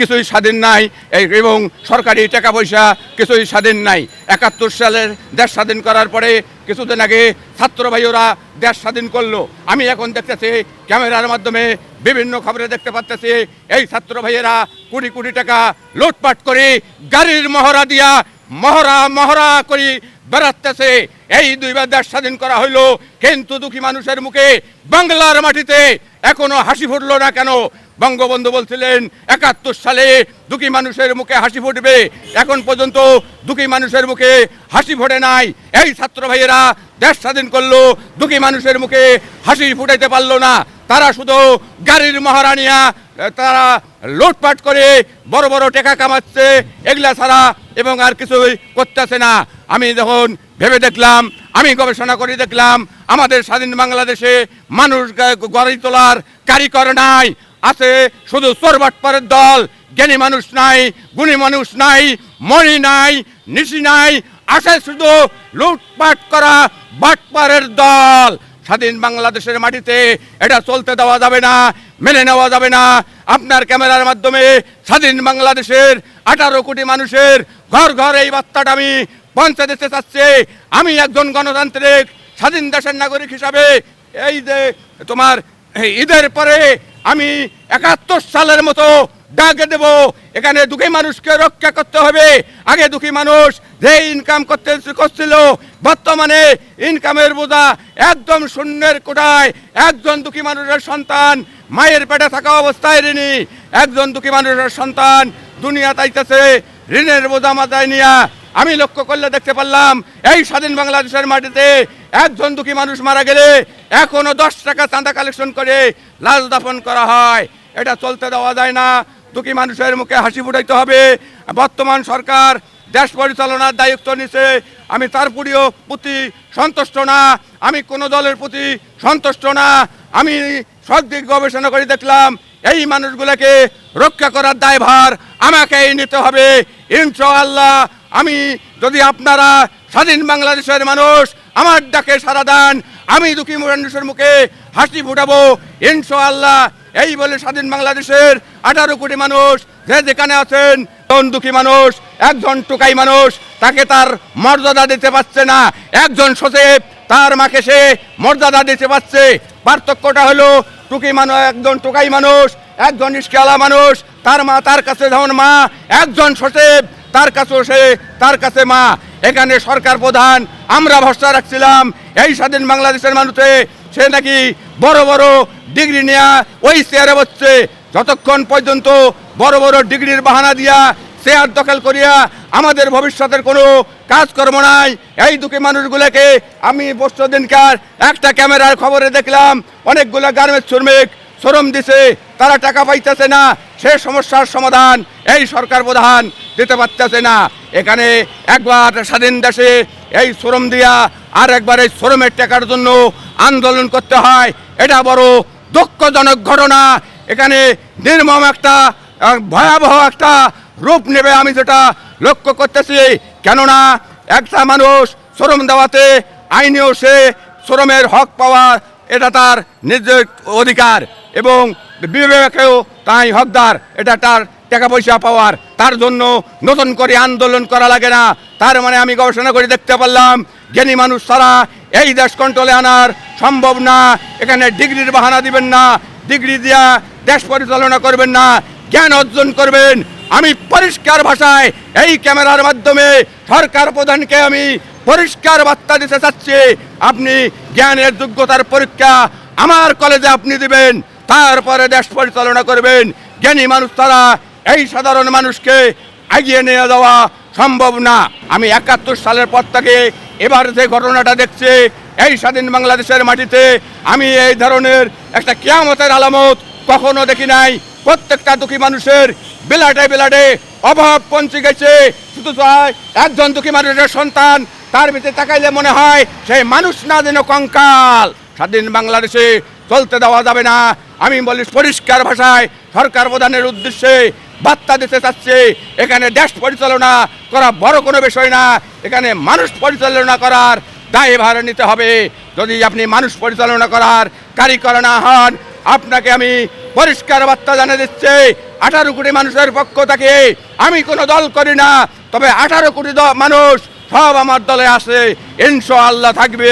কিছুই স্বাধীন নাই এবং সরকারি টাকা পয়সা কিছুই স্বাধীন নাই। একাত্তর সালের দেশ স্বাধীন করার পরে কিছুদিন আগে ছাত্র ভাইয়েরা দেশ স্বাধীন করল। আমি এখন দেখতেছি ক্যামেরার মাধ্যমে বিভিন্ন খবরে দেখতে পাচ্তেছি এই ছাত্র ভাইয়েরা কোটি কোটি টাকা লুটপাট করে গাড়ির মহড়া দিয়া মহড়া মহড়া করি বেড়াতেছে। এই দুইবার দেশ স্বাধীন করা হইল, কিন্তু দুঃখী মানুষের মুখে বাংলার মাটিতে এখনও হাসি ফুটলো না কেন? বঙ্গবন্ধু বলছিলেন, একাত্তর সালে দুঃখী মানুষের মুখে হাসি ফুটবে। এখন পর্যন্ত দুঃখী মানুষের মুখে হাসি ফোটে নাই। এই ছাত্র ভাইয়েরা, দেশ স্বাধীন করল, দুঃখী মানুষের মুখে হাসি ফুটাইতে পারল না। তারা শুধু গাড়ির মহারানিয়া, তারা লুটপাট করে বড় বড় টাকা কামাচ্ছে, এগুলা ছাড়া এবং আর কিছুই করতেছে না। আমি যখন ভেবে দেখলাম, আমি গবেষণা করে দেখলাম, আমাদের স্বাধীন বাংলাদেশে মানুষ গড়ে তোলার কারিগর নাই। আছে, শুধু চোরবাটপারের দল, জ্ঞানী মানুষ নাই, গুণী মানুষ নাই, মণি নাই, নিশি নাই, আছে শুধু লুটপাট করা বাটপারের দল। স্বাধীন বাংলাদেশের মাটিতে এটা চলতে দেওয়া যাবে না, মেনে নেওয়া যাবে না। আপনার ক্যামেরার মাধ্যমে স্বাধীন বাংলাদেশের আঠারো কোটি মানুষের ঘর ঘর এই বার্তাটা আমি পৌঁছে দিতে চাচ্ছি। আমি একজন গণতান্ত্রিক, স্বাধীন দেশের নাগরিক হিসাবে এই যে তোমার ঈদের পরে আমি একাত্তর সালের মতো ডাকে দেব। এখানে দুঃখী মানুষকে রক্ষা করতে হবে। আগে দুঃখী মানুষ যে ইনকাম করতে করছিল, বর্তমানে ইনকামের বোঝা একদম শূন্যের কোটায় একজন দুঃখী মানুষের সন্তান, মায়ের পেটে থাকা অবস্থায় ঋণী। একজন দুঃখী মানুষের সন্তান, দুনিয়া তাইতেছে ঋণের বোঝা মাথায় নিয়া আমি লক্ষ্য করলে দেখতে পারলাম, এই স্বাধীন বাংলাদেশের মাটিতে একজন দুঃখী মানুষ মারা গেলে এখনও দশ টাকা চাঁদা কালেকশন করে লাশ দাফন করা হয়। এটা চলতে দেওয়া যায় না। দুঃখী মানুষের মুখে হাসি ফুটাইতে হবে। বর্তমান সরকার, দেশ পরিচালনার দায়িত্ব নিছে। আমি তার পুরিও প্রতি সন্তুষ্ট না। আমি কোনো দলের প্রতি সন্তুষ্ট না। আমি সদিক গবেষণা করে দেখলাম, এই মানুষগুলোকে রক্ষা করার দায়ভার আমাকেই নিতে হবে। ইনশাআল্লাহ আমি যদি আপনারা স্বাধীন বাংলাদেশের মানুষ, আমার ডাকে সারা দান, আমি দুঃখী মানুষের মুখে হাসি ফুটাবো। ইনশাআল্লাহ, এই বলে স্বাধীন বাংলাদেশের আঠারো কোটি মানুষ যে যেখানে আছেন কোন দুঃখী মানুষ, একজন টুকাই মানুষ, তাকে তার মর্যাদা দিতে পারছে না। একজন সচিব তার মাকে সে মর্যাদা দিতে পারছে। পার্থক্যটা হলো, টুকি মানুষ একজন টুকাই মানুষ, একজন ইস্কালা মানুষ, তার মা তার কাছে যেমন মা, একজন সচিব তার কাছেও সে, তার কাছে মা। এখানে সরকার প্রধান, আমরা ভরসা রাখছিলাম, এই স্বাধীন বাংলাদেশের মানুষে, সে নাকি বড় বড় ডিগ্রি নেয়া ওই চেয়ারে বসছে। যতক্ষণ পর্যন্ত বড় বড় ডিগ্রির বাহানা দিয়া চেয়ার দখল করিয়া আমাদের ভবিষ্যতের কোনো কাজকর্ম নাই, এই দুঃখী মানুষগুলোকে আমি বছর দিনকার একটা ক্যামেরার খবরে দেখলাম, অনেকগুলো গার্মেন্টস শ্রমিক শ্রম দিছে। তারা টাকা পাইতেছে না, সে সমস্যার সমাধান এই সরকার প্রধান দিতে পারতেছে না। এখানে একবার স্বাধীন দেশে এই শ্রম দিয়া আর একবার এই শ্রমের টাকার জন্য আন্দোলন করতে হয়। এটা বড় দুঃখজনক ঘটনা। এখানে নির্মম একটা ভয়াবহ একটা রূপ নেবে আমি যেটা লক্ষ্য করতেছি। কেননা একটা মানুষ শ্রম দেওয়াতে আইনেও সে শ্রমের হক পাওয়া এটা তার নিজ অধিকার এবং বিবেকেও তাই হকদার। এটা তার টাকা পয়সা পাওয়ার। তার জন্য নতুন করে আন্দোলন করা লাগে না। তার মানে আমি গবেষণা করে দেখতে পারলাম, জ্ঞানী মানুষ ছাড়া এই দেশ কন্ট্রোলে আনার সম্ভব না। এখানে ডিগ্রির বাহানা দিবেন না, ডিগ্রি দিয়া দেশ পরিচালনা করবেন না, জ্ঞান অর্জন করবেন। আমি পরিষ্কার ভাষায় এই ক্যামেরার মাধ্যমে সরকার প্রধানকে আমি পরিষ্কার বার্তা দিতে চাচ্ছি। আপনি জ্ঞানের যোগ্যতার পরীক্ষা আমার কলেজে আপনি দিবেন। তারপরে দেশ পরিচালনা করবেন। জ্ঞানী মানুষ তারা এই সাধারণ মানুষকে এগিয়ে নিয়ে যাওয়া সম্ভব না। আমি একাত্তর সালের পর থেকে এবার যে ঘটনাটা দেখছি, এই স্বাধীন বাংলাদেশের মাটিতে আমি এই ধরনের একটা কেয়ামতের আলামত কখনো দেখি নাই। প্রত্যেকটা দুঃখী মানুষের বিলাটে বিলাটে অভাব পৌঁছে গেছে। শুধু একজন দুঃখী মানুষের সন্তান তার ভিতরে তাকাইলে মনে হয় সেই মানুষ না যেন কঙ্কাল। স্বাধীন বাংলাদেশে চলতে দেওয়া যাবে না। আমি বলি পরিষ্কার ভাষায় সরকার প্রধানের উদ্দেশ্যে বার্তা দিতে চাচ্ছে, এখানে দেশ পরিচালনা করা বড় কোনো বিষয় না, এখানে মানুষ পরিচালনা করার দায়ভার নিতে হবে। যদি আপনি মানুষ পরিচালনা করার কারিগর না হন, আপনাকে আমি পরিষ্কার বার্তা জানিয়ে দিচ্ছি, আঠারো কোটি মানুষের পক্ষ থেকে আমি কোনো দল করি না, তবে আঠারো কোটি মানুষ সব আমার দলে আসে ইনশো আল্লাহ থাকবে।